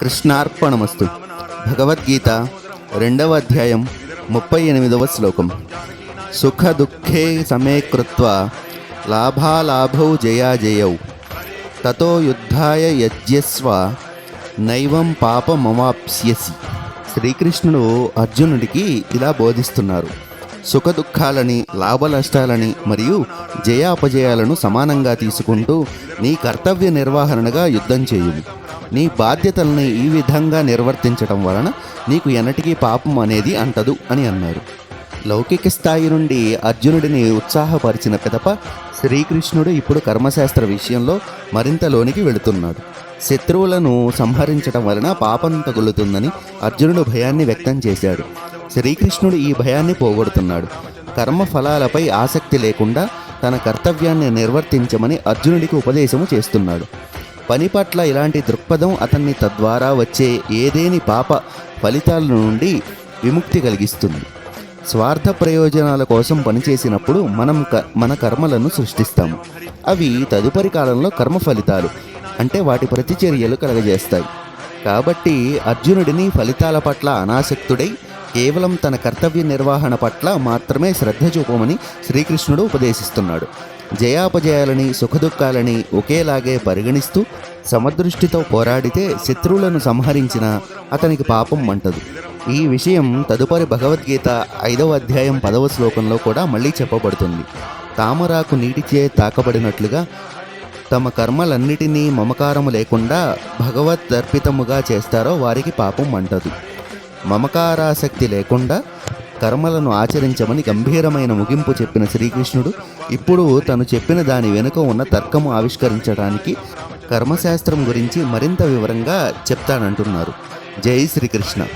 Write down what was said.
కృష్ణార్పణమస్తు. భగవద్గీత రెండవ అధ్యాయం ముప్పై ఎనిమిదవ శ్లోకం. సుఖ దుఃఖే సమే కృత్వ లాభాలాభౌ జయాజయౌ తతో యుద్ధాయ యజ్యస్వ నైవం పాపమవాప్స్యసి. శ్రీకృష్ణుడు అర్జునుడికి ఇలా బోధిస్తున్నారు. సుఖ దుఃఖాలని లాభ నష్టాలని మరియు జయాపజయాలను సమానంగా తీసుకుంటూ నీ కర్తవ్య నిర్వహణగా యుద్ధం చేయుము. నీ బాధ్యతల్ని ఈ విధంగా నిర్వర్తించటం వలన నీకు ఎన్నటికీ పాపం అనేది అంటదు అని అన్నారు. లౌకిక స్థాయి నుండి అర్జునుడిని ఉత్సాహపరిచిన పిదప శ్రీకృష్ణుడు ఇప్పుడు కర్మశాస్త్ర విషయంలో మరింత లోనికి వెళుతున్నాడు. శత్రువులను సంహరించటం వలన పాపం తగులుతుందని అర్జునుడు భయాన్ని వ్యక్తం చేశాడు. శ్రీకృష్ణుడు ఈ భయాన్ని పోగొడుతున్నాడు. కర్మ ఫలాలపై ఆసక్తి లేకుండా తన కర్తవ్యాన్ని నిర్వర్తించమని అర్జునుడికి ఉపదేశము చేస్తున్నాడు. పని పట్ల ఇలాంటి దృక్పథం అతన్ని తద్వారా వచ్చే ఏదేని పాప ఫలితాల నుండి విముక్తి కలిగిస్తుంది. స్వార్థ ప్రయోజనాల కోసం పనిచేసినప్పుడు మనం క మన కర్మలను సృష్టిస్తాము అవి తదుపరి కాలంలో కర్మ ఫలితాలు అంటే వాటి ప్రతిచర్యలు కలగజేస్తాయి. కాబట్టి అర్జునుడిని ఫలితాల పట్ల అనాసక్తుడై కేవలం తన కర్తవ్య నిర్వహణ పట్ల మాత్రమే శ్రద్ధ చూపమని శ్రీకృష్ణుడు ఉపదేశిస్తున్నాడు. జయాపజయాలని సుఖదుఖాలని ఒకేలాగే పరిగణిస్తూ సమదృష్టితో పోరాడితే శత్రువులను సంహరించిన అతనికి పాపం అంటదు. ఈ విషయం తదుపరి భగవద్గీత ఐదవ అధ్యాయం పదవ శ్లోకంలో కూడా మళ్ళీ చెప్పబడుతుంది. తామరాకు నీటిచే తాకబడినట్లుగా తమ కర్మలన్నిటినీ మమకారము లేకుండా భగవత్ అర్పితముగా చేస్తారో వారికి పాపం అంటదు. మమకారాసక్తి లేకుండా కర్మలను ఆచరించమని గంభీరమైన ముగింపు చెప్పిన శ్రీకృష్ణుడు ఇప్పుడు తను చెప్పిన దాని వెనుక ఉన్న తర్కము ఆవిష్కరించడానికి కర్మశాస్త్రం గురించి మరింత వివరంగా చెప్తానంటున్నారు. జై శ్రీకృష్ణ.